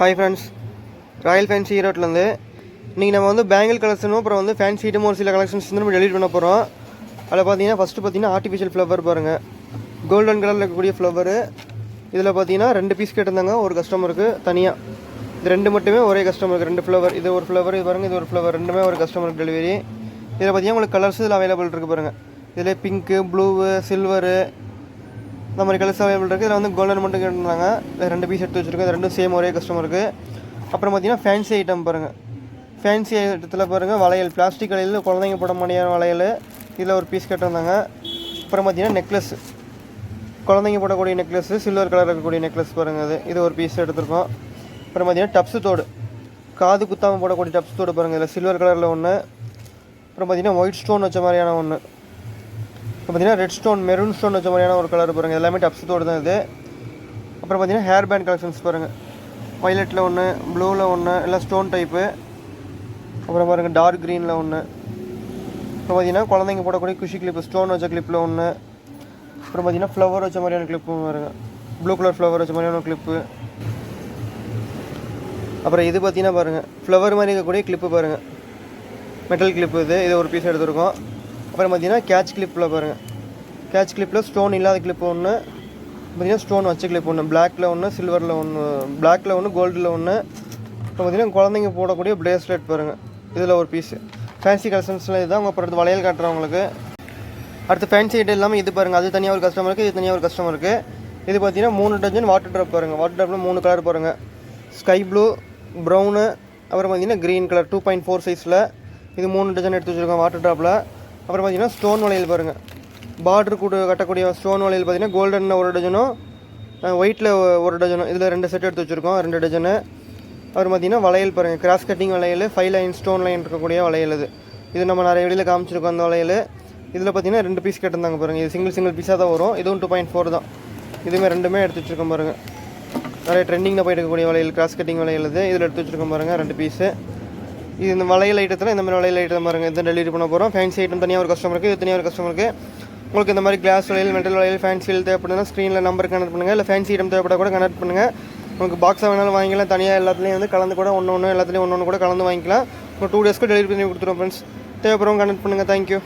Hi friends royal fancy ஈரோட்லேருந்து இன்றைக்கி நம்ம வந்து பேங்கிள் கலெக்ஷனும் அப்புறம் வந்து ஃபேன்சி ஐட்டம் ஒரு சில கலெக்ஷன்ஸ் வந்து நம்ம டெலிட் பண்ண போகிறோம் அதில் பார்த்தீங்கன்னா ஃபஸ்ட்டு பார்த்தீங்கன்னா ஆர்டிஃபிஷியல் ஃப்ளவர் பாருங்கள் கோல்டன் கலரில் இருக்கக்கூடிய ஃப்ளவரு இதில் பார்த்தீங்கன்னா ரெண்டு பீஸ் கேட்டிருந்தாங்க. ஒரு கஸ்டமருக்கு தனியாக இது ரெண்டு மட்டுமே ஒரே கஸ்டமருக்கு ரெண்டு ஃப்ளவர் இது ஒரு ஃப்ளவர் இது பாருங்கள் இது ஒரு ஃப்ளவர் ரெண்டுமே ஒரு கஸ்டமருக்கு டெலிவரி இதில் பார்த்தீங்கன்னா உங்களுக்கு கலர்ஸ் இதில் அவைலபிள் இருக்குது பாருங்கள் இதில் பிங்க்கு ப்ளூவு சில்வரு இந்த மாதிரி கலர்ஸ் அவைலபிள் இருக்குது இதில் வந்து கோல்டன் மட்டும் கேட்டிருந்தாங்க. ரெண்டு பீஸ் எடுத்து வச்சுருக்கோம் இது ரெண்டும் சேம் ஒரே கஸ்டமருக்கு அப்புறம் பார்த்திங்கன்னா ஃபேன்சி ஐட்டம் பாருங்கள் ஃபேன்சி ஐட்டத்தில் பாருங்கள் வளையல். பிளாஸ்டிக் வளையல் குழந்தைங்க போட முடியாத வளையல். இதில் ஒரு பீஸ் கேட்டிருந்தாங்க. அப்புறம் பார்த்திங்கன்னா நெக்லஸ் குழந்தைங்க போடக்கூடிய நெக்லஸ் சில்வர் கலர் இருக்கக்கூடிய நெக்லஸ் பாருங்கள் அது இது ஒரு பீஸ் எடுத்திருக்கோம். அப்புறம் பார்த்திங்கன்னா டப்ஸு தோடு. காது குத்தாமல் போடக்கூடிய டப்ஸ் தோடு பாருங்கள் இதில் சில்வர் கலரில் ஒன்று அப்புறம் பார்த்திங்கன்னா ஒயிட் ஸ்டோன் வச்ச மாதிரியான ஒன்று பார்த்தீங்கன்னா ரெட் ஸ்டோன் மெரூன் ஸ்டோன் வச்ச மாதிரியான ஒரு கலர் பாருங்கள் எல்லாமே டப்ஸத்தோடு தான் இது. அப்புறம் பார்த்தீங்கன்னா ஹேர் பேண்ட் கலெக்ஷன்ஸ் பாருங்கள் வைலட்டில் ஒன்று ப்ளூவில் ஒன்று எல்லாம் ஸ்டோன் டைப்பு அப்புறம் பாருங்கள் டார்க் க்ரீனில் ஒன்று அப்புறம் பார்த்தீங்கன்னா குழந்தைங்க போடக்கூடிய குஷி கிளிப்பு ஸ்டோன் வச்ச கிளிப்பில் ஒன்று அப்புறம் பார்த்தீங்கன்னா ஃப்ளவர் வச்ச மாதிரியான கிளிப்பும் பாருங்கள் ப்ளூ கலர் ஃப்ளவர் வச்ச மாதிரியான கிளிப்பு அப்புறம் இது பார்த்தீங்கன்னா பாருங்கள் ஃப்ளவர் மாதிரி இருக்கக்கூடிய கிளிப்பு பாருங்கள் மெட்டல் கிளிப்பு இது. இது ஒரு பீஸ் எடுத்துருக்கோம். அப்புறம் பார்த்தீங்கன்னா கேட்ச் கிளிப்பில் பாருங்கள் கேட்ச் கிளிப்பில் ஸ்டோன் இல்லாத கிளிப் ஒன்று பார்த்தீங்கன்னா ஸ்டோன் வச்ச கிளிப் ஒன்று பிளாக்கில் ஒன்று சில்வரில் ஒன்று பிளாக்கில் ஒன்று கோல்டில் ஒன்று அப்புறம் பார்த்தீங்கன்னா குழந்தைங்க போடக்கூடிய ப்ரேஸ்லெட் பாருங்கள் இதில் ஒரு பீஸு ஃபேன்சி கலெக்ஷன்ஸில் இதுதான். உங்கள் அப்புறம் வளையல் காட்டுறவங்களுக்கு. அடுத்து ஃபேன்சி ஐட்டம் இல்லாமல் இது பாருங்கள் அது தனியாக ஒரு கஸ்டமருக்கு இது தனியாக ஒரு கஸ்டமர் இருக்குது இது பார்த்தீங்கன்னா மூணு டஜன் வாட்டர் ட்ராப் பாருங்கள் வாட்டர் ட்ராப்பில் மூணு கலர் பாருங்கள் ஸ்கை ப்ளூ ப்ரௌனு அப்புறம் பார்த்தீங்கன்னா green colour two point four சைஸில் இது மூணு டஜன் எடுத்து வச்சுருக்கோம் வாட்டர் ட்ராப்பில் அப்புறம் பார்த்தீங்கன்னா ஸ்டோன் வளையல் பாருங்கள் பார்டர் கூட கட்டக்கூடிய ஸ்டோன் வளையல் பார்த்தீங்கன்னா கோல்டனில் ஒரு டஜனும் ஒயிட்டில் ஒரு டஜனும் இதில் ரெண்டு செட் எடுத்து வச்சுருக்கோம். ரெண்டு டஜனு அப்புறம் பார்த்தீங்கன்னா வளையல் பாருங்கள் கிராஸ் கட்டிங் வளையல் ஃபைவ் லைன் ஸ்டோன் லைன் இருக்கக்கூடிய வளையல் இது. இது நம்ம நிறைய வெளியில் காமிச்சிருக்கோம் அந்த வளையல் இதில் பார்த்தீங்கன்னா ரெண்டு பீஸ் கேட்டிருந்தாங்க பாருங்கள் இது சிங்கிள் சிங்கிள் பீஸாக தான் வரும். இதுவும் டூ பாயிண்ட் ஃபோர் தான். இதுவுமே ரெண்டுமே எடுத்து வச்சுருக்கோம் பாருங்கள் நிறைய ட்ரெண்டிங்கில் போயிட்டு இருக்கக்கூடிய வளையல் கிராஸ் கட்டிங் வளையல் இது. இதில் எடுத்து வச்சுருக்கோம் பாருங்கள் ரெண்டு பீஸு இது இந்த வளையல் ஐட்டத்தில் இந்த மாதிரி வளையல் ஐட்டம் பாருங்கள் இது டெலிவரி பண்ண போகிறோம் ஃபேன்சி ஐட்டம் தனியாக ஒரு கஸ்டமருக்கு இது தனியாக ஒரு கஸ்டமருக்கு உங்களுக்கு இந்த மாதிரி கிளாஸ் வளையல் மெட்டல் வளையல் ஃபேன்சி வளையல் தேவைப்படுதுன்னா ஸ்க்ரீனில் நம்பர் கனெக்ட் பண்ணுங்கள் இல்லை ஃபேன்சி ஐட்டம் தேவைப்பட கூட கனெக்ட் பண்ணுங்கள் உங்களுக்கு பாக்ஸாக வேணாலும் வாங்கிக்கலாம். தனியாக எல்லாத்துலேயும் வந்து கலந்து கூட ஒன்று ஒன்று எல்லாத்துலேயும் ஒன்று ஒன்று கூட கலந்து வாங்கிக்கலாம். ஒரு டூ டேஸ்க்கு டெலிவரி பண்ணி கொடுத்துருவோம் ஃப்ரெண்ட்ஸ் தேவைப்படுறவங்க கனெக்ட் பண்ணுங்கள் தேங்க்யூ